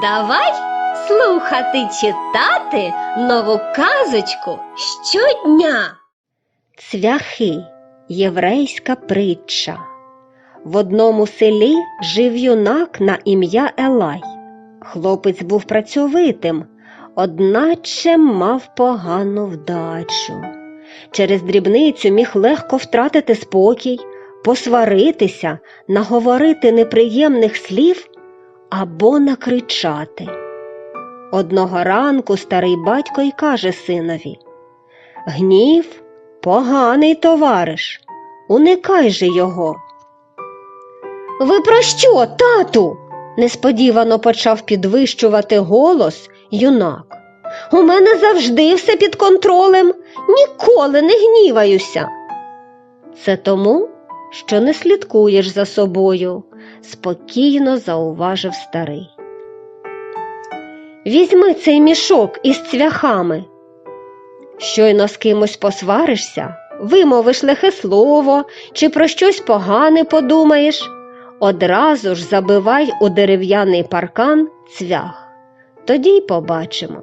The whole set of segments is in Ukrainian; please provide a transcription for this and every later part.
Давай слухати читати нову казочку щодня. Цвяхи єврейська притча. В одному селі жив юнак на ім'я Елай. Хлопець був працьовитим, одначе мав погану вдачу. Через дрібницю міг легко втратити спокій, посваритися, наговорити неприємних слів або накричати. Одного ранку старий батько й каже синові Гнів поганий товариш, уникай же його. Ви про що, тату? несподівано почав підвищувати голос юнак. У мене завжди все під контролем, ніколи не гніваюся. Це тому, що не слідкуєш за собою, спокійно зауважив старий. Візьми цей мішок із цвяхами. Щойно з кимось посваришся, вимовиш лихе слово чи про щось погане подумаєш, одразу ж забивай у дерев'яний паркан цвях. Тоді й побачимо.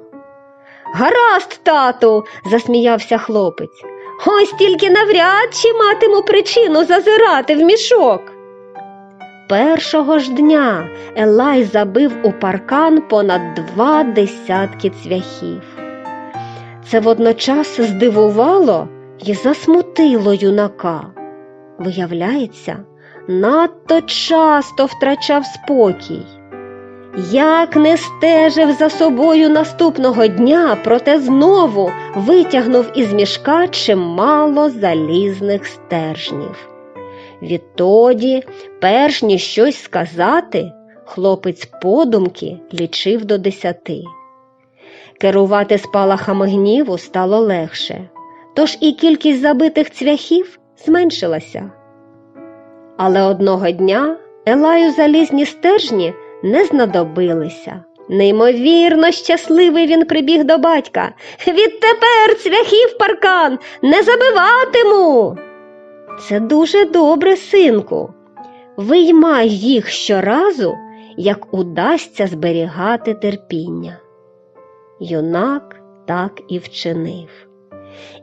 Гаразд, тату, засміявся хлопець. Ось тільки навряд чи матиму причину зазирати в мішок. Першого ж дня Елай забив у паркан понад два десятки цвяхів. Це водночас здивувало і засмутило юнака. Виявляється, надто часто втрачав спокій. Як не стежив за собою наступного дня, проте знову витягнув із мішка чимало залізних стержнів. Відтоді, перш ніж щось сказати, хлопець подумки лічив до десяти. Керувати спалахами гніву стало легше, тож і кількість забитих цвяхів зменшилася. Але одного дня Елаю залізні стержні не знадобилися. Неймовірно щасливий він прибіг до батька. Відтепер цвяхів паркан не забиватиму. Це дуже добре, синку. Виймай їх щоразу, як удасться зберігати терпіння. Юнак так і вчинив.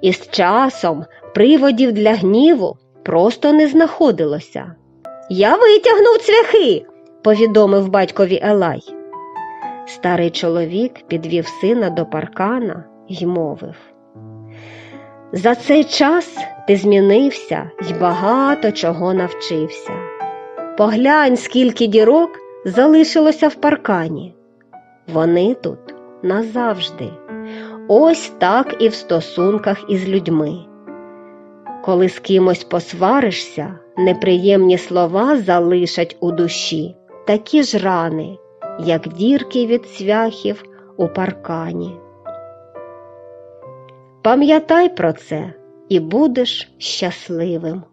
І з часом приводів для гніву просто не знаходилося. Я витягнув цвяхи, повідомив батькові Елай. Старий чоловік підвів сина до паркана й мовив. За цей час ти змінився й багато чого навчився. Поглянь, скільки дірок залишилося в паркані. Вони тут назавжди. Ось так і в стосунках із людьми. Коли з кимось посваришся, неприємні слова залишать у душі такі ж рани, як дірки від цвяхів у паркані. Пам'ятай про це і будеш щасливим.